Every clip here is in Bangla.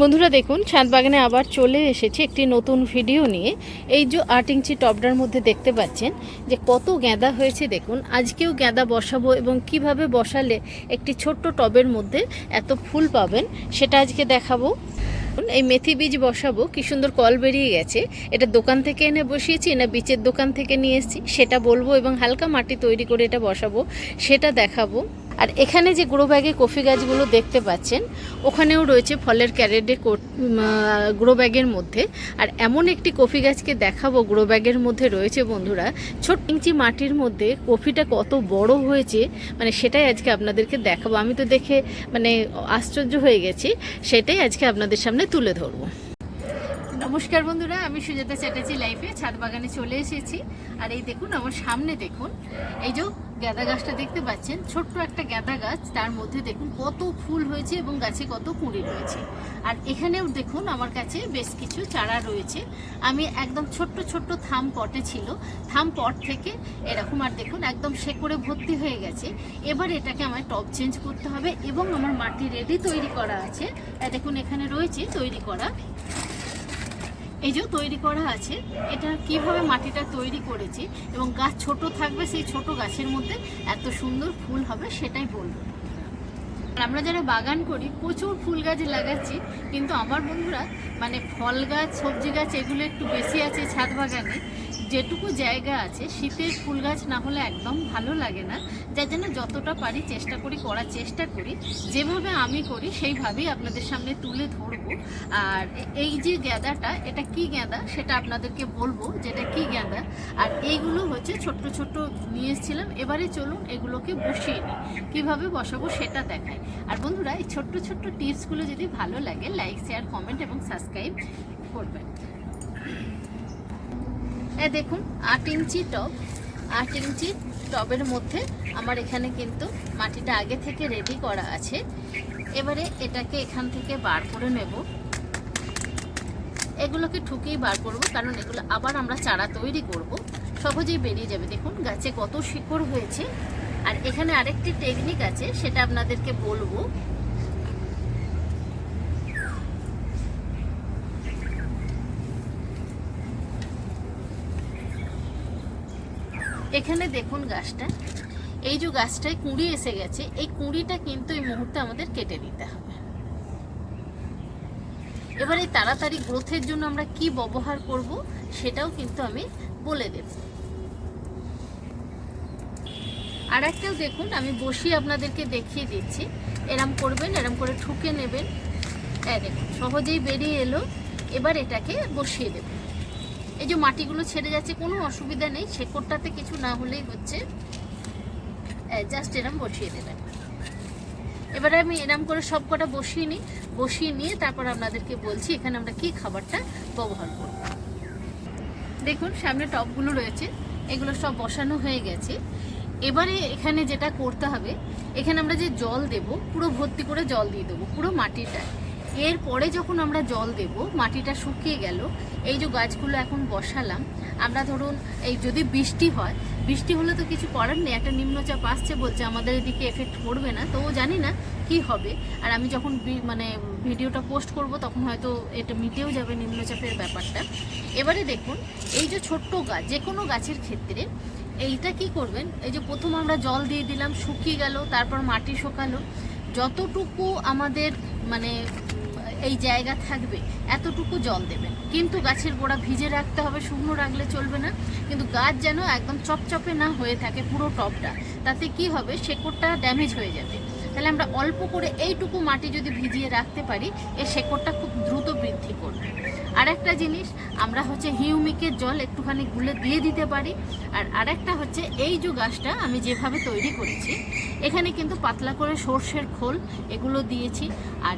বন্ধুরা দেখুন ছাদ বাগানে আবার চলে এসেছে একটি নতুন ভিডিও নিয়ে। এই যে আট ইঞ্চি টবটার মধ্যে দেখতে পাচ্ছেন, যে কত গাঁদা হয়েছে দেখুন। আজকেও গাঁদা বসাবো এবং কীভাবে বসালে একটি ছোট্ট টবের মধ্যে এত ফুল পাবেন, সেটা আজকে দেখাবো। এই মেথি বীজ বসাবো, কি সুন্দর কল বেরিয়ে গেছে। এটা দোকান থেকে এনে বসিয়েছি, না বীজের দোকান থেকে নিয়ে এসেছি, সেটা বলব এবং হালকা মাটি তৈরি করে এটা বসাবো, সেটা দেখাবো। আর এখানে যে গ্রো ব্যাগে কফি গাছগুলো দেখতে পাচ্ছেন, ওখানেও রয়েছে ফলের ক্যারেটে গ্রো ব্যাগের মধ্যে। আর এমন একটি কফি গাছকে দেখাবো, গ্রো ব্যাগের মধ্যে রয়েছে বন্ধুরা। ছোট ইঞ্চি মাটির মধ্যে কফিটা কত বড় হয়েছে মানে সেটাই আজকে আপনাদেরকে দেখাবো। আমি তো দেখে মানে আশ্চর্য হয়ে গেছি। সেটাই আজকে আপনাদের সামনে তুলে ধরবো। নমস্কার বন্ধুরা, আমি সুজাতা চ্যাটার্জি লাইফে ছাদ বাগানে চলে এসেছি। আর এই দেখুন, আমার সামনে দেখুন, এই যে গাঁদা গাছটা দেখতে পাচ্ছেন, ছোট্ট একটা গাঁদা গাছ, তার মধ্যে দেখুন কত ফুল হয়েছে এবং গাছে কত কুঁড়ি রয়েছে। আর এখানেও দেখুন, আমার কাছে বেশ কিছু চারা রয়েছে। আমি একদম ছোট্ট ছোট্ট থাম পটে ছিল, থাম পট থেকে এরকম আর দেখুন, একদম শেকড়ে ভর্তি হয়ে গেছে। এবার এটাকে আমায় টপ চেঞ্জ করতে হবে এবং আমার মাটি রেডি তৈরি করা আছে। দেখুন, এখানে রয়েছে তৈরি করা এই যে তৈরি করা আছে, এটা কীভাবে মাটিটা তৈরি করেছি এবং গাছ ছোট থাকবে সেই ছোট গাছের মধ্যে এত সুন্দর ফুল হবে সেটাই বলব। আমরা যারা বাগান করি, প্রচুর ফুল গাছ লাগাচ্ছি, কিন্তু আমার বন্ধুরা মানে ফল গাছ, সবজি গাছ, এগুলো একটু বেশি আছে ছাদ বাগানে। যেটুকু জায়গা আছে, শীতের ফুল গাছ না হলে একদম ভালো লাগে না। যার জন্য যতটা পারি চেষ্টা করি, করার চেষ্টা করি। যেভাবে আমি করি, সেইভাবেই আপনাদের সামনে তুলে ধরবো। আর এই যে গ্যাঁদাটা এটা কি গ্যাঁদা সেটা আপনাদেরকে বলব যেটা কি গ্যাঁদা আর এইগুলো হচ্ছে ছোট্ট ছোট্ট নিয়ে এসেছিলাম এবারে চলুন এগুলোকে বসিয়ে নিই। কীভাবে বসাবো সেটা দেখাই। আর বন্ধুরা, এই ছোট্ট ছোট্ট টিপসগুলো যদি ভালো লাগে, লাইক, শেয়ার, কমেন্ট এবং সাবস্ক্রাইব করবেন। এ দেখুন, আট ইঞ্চি টব। আট ইঞ্চি টবের মধ্যে আমার এখানে কিন্তু মাটিটা আগে থেকে রেডি করা আছে। এবারে এটাকে এখান থেকে বার করে নেব। এগুলোকে ঠুকেই বার করব, কারণ এগুলো আবার আমরা চারা তৈরি করব। সহজেই বেরিয়ে যাবে। দেখুন, গাছে কত শিকড় হয়েছে। আর এখানে আরেকটি টেকনিক আছে, সেটা আপনাদেরকে বলব। এখানে দেখুন গাছটা। এই যে গাছটায় কুঁড়ি এসে গেছে, এই কুঁড়িটা কিন্তু এই মুহূর্তে আমাদের কেটে দিতে হবে। এবার এই তাড়াতাড়ি গ্রোথের জন্য আমরা কি ব্যবহার করব, সেটাও কিন্তু আমি বলে দেব। আর একটাও দেখুন, আমি বসিয়ে আপনাদেরকে দেখিয়ে দিচ্ছি। এরম করবেন, এরম করে ঠুকে নেবেন। দেখুন, সহজেই বেরিয়ে এলো। এবার এটাকে বসিয়ে দেবেন এই যে মাটিগুলো ছেড়ে যাচ্ছে, কোনো অসুবিধা নেই। শেকড়টাতে কিছু না হলেই হচ্ছে। জাস্ট এরম বসিয়ে দেবেন। এবারে আমি এরম করে সব কটা বসিয়ে নিই। বসিয়ে নিয়ে তারপর আপনাদেরকে বলছি, এখানে আমরা কি খাবারটা ব্যবহার করব। দেখুন, সামনে টপগুলো রয়েছে। এগুলো সব বসানো হয়ে গেছে। এবারে এখানে যেটা করতে হবে, এখানে আমরা যে জল দেব, পুরো ভর্তি করে জল দিয়ে দেবো, পুরো মাটিটা এরপরে যখন আমরা জল দেব, মাটিটা শুকিয়ে গেল, এই যে গাছগুলো এখন বসালাম, আমরা ধরুন এই যদি বৃষ্টি হয়, বৃষ্টি হলে তো কিছু করার নেই, একটা নিম্নচাপ আসছে বলছে, আমাদের এদিকে এফেক্ট পড়বে না, তো জানি না কি হবে। আর আমি যখন মানে ভিডিওটা পোস্ট করব, তখন হয়তো এটা মিটেও যাবে নিম্নচাপের ব্যাপারটা। এবারে দেখুন, এই যে ছোট্ট গাছ যে কোনো গাছের ক্ষেত্রে এইটা কি করবেন, এই যে প্রথম আমরা জল দিয়ে দিলাম, শুকিয়ে গেল, তারপর মাটি শুকালো, যতটুকু আমাদের মানে এই জায়গা থাকবে, এতটুকু জল দেবেন। কিন্তু গাছের গোড়া ভিজে রাখতে হবে, শুকনো রাখলে চলবে না। কিন্তু গাছ যেন একদম চপচপে না হয়ে থাকে পুরো টপটা, তাতে কি হবে, শেকড়টা ড্যামেজ হয়ে যাবে। তাহলে আমরা অল্প করে এইটুকু মাটি যদি ভিজিয়ে রাখতে পারি এই শেকড়টা খুব দ্রুত বৃদ্ধি করবে। আর একটা জিনিস, আমরা হচ্ছে হিউমিকের জল একটুখানি গুলে দিয়ে দিতে পারি। আর আরেকটা হচ্ছে, এই যে গাছটা আমি যেভাবে তৈরি করেছি, এখানে কিন্তু পাতলা করে সর্ষের খোল এগুলো দিয়েছি। আর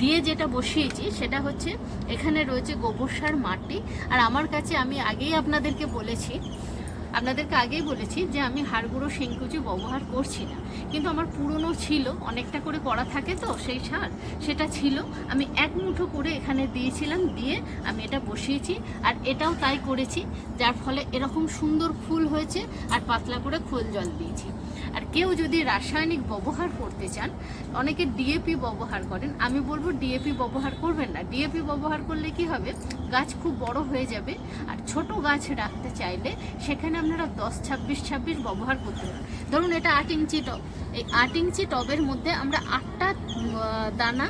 দিয়ে যেটা বসিয়েছি সেটা হচ্ছে এখানে রয়েছে গোবর সার মাটি। আর আমার কাছে আমি আগেই আপনাদেরকে বলেছি আপনাদেরকে আগেই বলেছি যে আমি হাড়গুঁড়ো শিংকুচি ব্যবহার করছি না। কিন্তু আমার পুরনো ছিল, অনেকটা করে করা থাকে তো সেই সার, সেটা ছিল। আমি এক মুঠো করে এখানে দিয়েছিলাম, দিয়ে আমি এটা বসিয়েছি আর এটাও তাই করেছি, যার ফলে এরকম সুন্দর ফুল হয়েছে আর পাতলা করে খোল জল দিয়েছি। আর কেউ যদি রাসায়নিক ব্যবহার করতে চান, অনেকে ডিএপি ব্যবহার করেন, আমি বলব ডিএপি ব্যবহার করবেন না। ডিএপি ব্যবহার করলে কি হবে? গাছ খুব বড় হয়ে যাবে, আর ছোট গাছ রাখতে চাইলে সেখানে আপনারা দশ, ছাব্বিশ ছাব্বিশ ব্যবহার করতে পারেন। ধরুন এটা আট ইঞ্চি টব, এই আট ইঞ্চি টবের মধ্যে আমরা আটটা দানা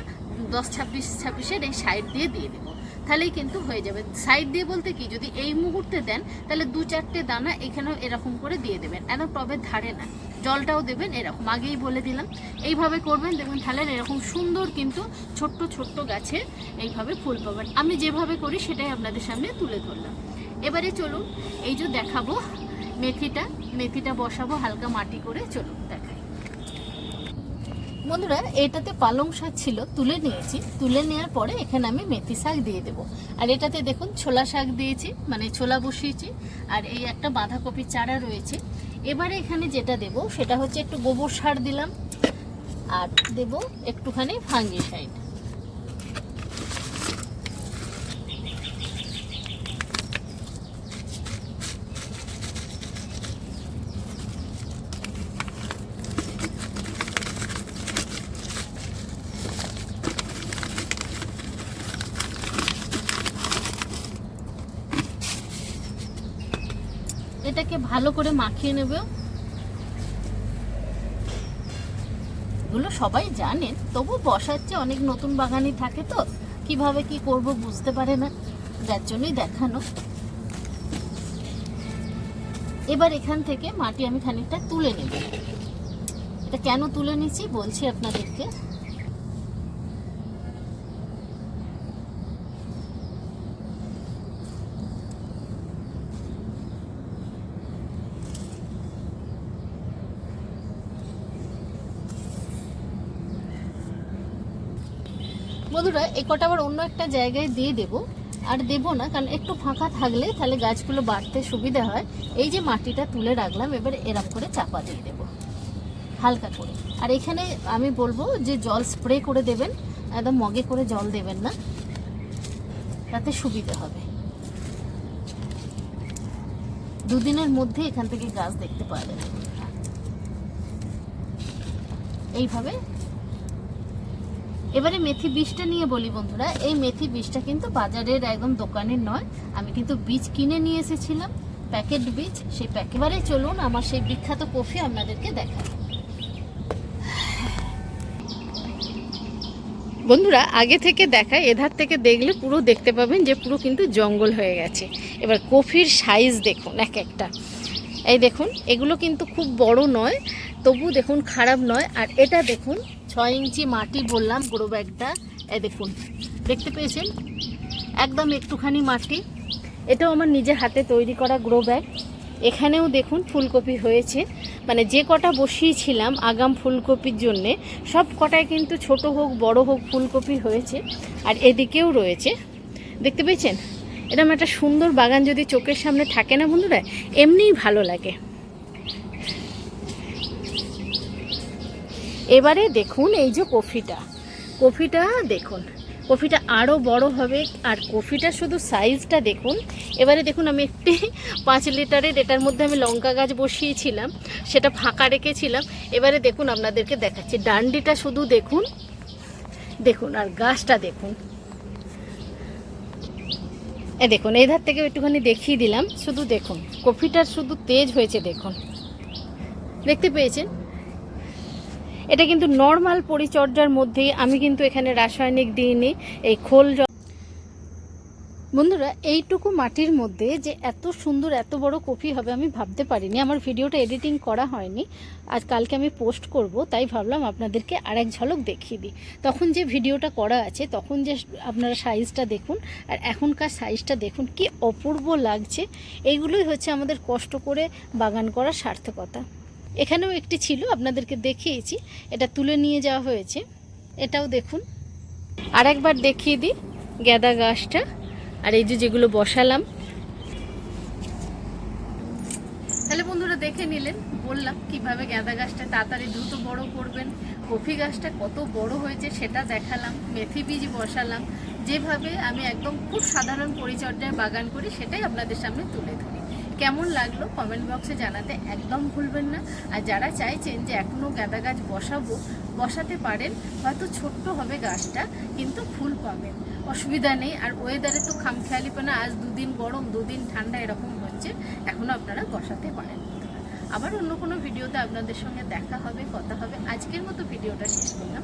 দশ, ছাব্বিশ, ছাব্বিশের এই সাইড দিয়ে দিয়ে দেবো। তাহলেই কিন্তু হয়ে যাবে। সাইড দিয়ে বলতে কি, যদি এই মুহূর্তে দেন, তাহলে দু চারটে দানা এখানেও এরকম করে দিয়ে দেবেন। একদম টবের ধারে না, জলটাও দেবেন এরকম। আগেই বলে দিলাম। এইভাবে করবেন, দেখবেন তাহলে এরকম সুন্দর কিন্তু ছোট্ট ছোট্ট গাছে এইভাবে ফুল পাবেন। আমি যেভাবে করি, সেটাই আপনাদের সামনে তুলে ধরলাম। এবারে চলুন, এই যে দেখাবো মেথিটা মেথিটা বসাবো হালকা মাটি করে চলুন দেখাই। বন্ধুরা, এটাতে পালং শাক ছিল, তুলে নিয়েছি। তুলে নেওয়ার পরে এখানে আমি মেথি শাক দিয়ে দেব। আর এটাতে দেখুন, ছোলা শাক দিয়েছি মানে ছোলা বসিয়েছি, আর এই একটা বাঁধাকপির চারা রয়েছে। এবারে এখানে যেটা দেব, সেটা হচ্ছে একটু গোবর সার দিলাম, আর দেব একটুখানি ফাঙ্গিসাইড। এটাকে ভালো করে মাখিয়ে নেবে। এগুলো সবাই জানেন তবু বসাচ্ছে অনেক নতুন বাগানি থাকে তো। কীভাবে কি করব বুঝতে পারে না, যার জন্যই দেখানো। এবার এখান থেকে মাটি আমি খানিকটা তুলে নেব। এটা কেন তুলে নিচ্ছি বলছি আপনাদেরকে। বন্ধুরা, এই কটা আবার অন্য একটা জায়গায় দিয়ে দেব। আর দেব না, কারণ একটু ফাঁকা থাকলে তাহলে গাছগুলো বাড়তে সুবিধা হয়। এই যে মাটিটা তুলে রাখলাম, এবার এরম করে চাপা দিয়ে দেব। হালকা করে। আর এখানে আমি বলব যে জল স্প্রে করে দেবেন, একদম মগে করে জল দেবেন না। তাতে সুবিধা হবে। দুদিনের মধ্যে এখান থেকে গাছ দেখতে পাওয়া যাবে এইভাবে এবারে মেথি বীজটা নিয়ে বলি বন্ধুরা। এই মেথি বীজটা কিন্তু বাজারের একদম দোকানের নয়। আমি কিন্তু বীজ কিনে নিয়ে এসেছিলাম, প্যাকেট বীজ। সেই প্যাকেবারে চলুন, আমার সেই বিখ্যাত কফি আপনাদেরকে দেখাই। বন্ধুরা, আগে থেকে দেখায় এধার থেকে দেখলে পুরো দেখতে পাবেন যে পুরো কিন্তু জঙ্গল হয়ে গেছে। এবার কফির সাইজ দেখুন এক একটা। এই দেখুন, এগুলো কিন্তু খুব বড় নয় তবু দেখুন খারাপ নয়। আর এটা দেখুন ছয় ইঞ্চি মাটি বললাম গ্রো ব্যাগটা। এ দেখুন, দেখতে পেয়েছেন? একদম একটুখানি মাটি। এটাও আমার নিজের হাতে তৈরি করা গ্রো ব্যাগ। এখানেও দেখুন ফুলকপি হয়েছে। মানে যে কটা বসিয়েছিলাম আগাম ফুলকপির জন্যে, সব কটায় কিন্তু ছোট হোক, বড় হোক ফুলকপি হয়েছে আর এদিকেও রয়েছে। দেখতে পেয়েছেন? এরকম একটা সুন্দর বাগান যদি চোখের সামনে থাকে না বন্ধুরা, এমনিই ভালো লাগে। এবারে দেখুন এই যে কফিটা। কফিটা দেখুন, কফিটা আরও বড় হবে আর কফিটা শুধু সাইজটা দেখুন। এবারে দেখুন আমি একটি পাঁচ লিটারের এটার মধ্যে আমি লঙ্কা গাছ বসিয়েছিলাম, সেটা ফাঁকা রেখেছিলাম। এবারে দেখুন আপনাদেরকে দেখাচ্ছি, ডান্ডিটা শুধু দেখুন দেখুন আর গাছটা দেখুন। এ দেখুন এই ধার থেকে একটুখানি দেখিয়ে দিলাম, শুধু দেখুন, কফিটার শুধু তেজ হয়েছে দেখুন। দেখতে পেয়েছেন? এটা কিন্তু নর্মাল পরিচর্যার মধ্যেই আমি কিন্তু এখানে রাসায়নিক দিইনি এই খোল বন্ধুরা, এইটুকু মাটির মধ্যে যে এত সুন্দর, এত বড় কপি হবে আমি ভাবতে পারিনি। আমার ভিডিওটা এডিটিং করা হয়নি। আজ কালকে আমি পোস্ট করব, তাই ভাবলাম আপনাদেরকে আরেক ঝলক দেখিয়ে দিই। তখন যে ভিডিওটা করা আছে, তখন যে আপনারা সাইজটা দেখুন, আর এখনকার সাইজটা দেখুন, কি অপূর্ব লাগছে। এইগুলোই হচ্ছে আমাদের কষ্ট করে বাগান করার সার্থকতা। এখানেও একটি ছিল, আপনাদেরকে দেখিয়েছি। এটা তুলে নিয়ে যাওয়া হয়েছে। এটাও দেখুন। আর একবার দেখিয়ে দিই গ্যাদা গাছটা। আর এই যে যেগুলো বসালাম। তাহলে বন্ধুরা দেখে নিলেন, বললাম কীভাবে গাঁদা গাছটা তাড়াতাড়ি দ্রুত বড় করবেন, কফি গাছটা কত বড় হয়েছে সেটা দেখালাম, মেথি বীজ বসালাম। যেভাবে আমি একদম খুব সাধারণ পরিচর্যায় বাগান করি, সেটাই আপনাদের সামনে তুলে ধরি কেমন লাগল কমেন্ট বক্সে জানাতে একদম ভুলবেন না। আর যারা চাইছেন যে এখনও গাঁদা গাছ বসাবো, বসাতে পারেন, হয়তো ছোট্ট হবে গাছটা, কিন্তু ফুল পাবেন। অসুবিধা নেই, আর ওয়েদারে তো খামখেয়ালিপনা, আজ দুদিন গরম, দুদিন ঠান্ডা এরকম হচ্ছে এখনও আপনারা বসাতে পারেন আবার অন্য কোনো ভিডিওতে আপনাদের সঙ্গে দেখা হবে, কথা হবে। আজকের মতো ভিডিওটা শেষ করলাম।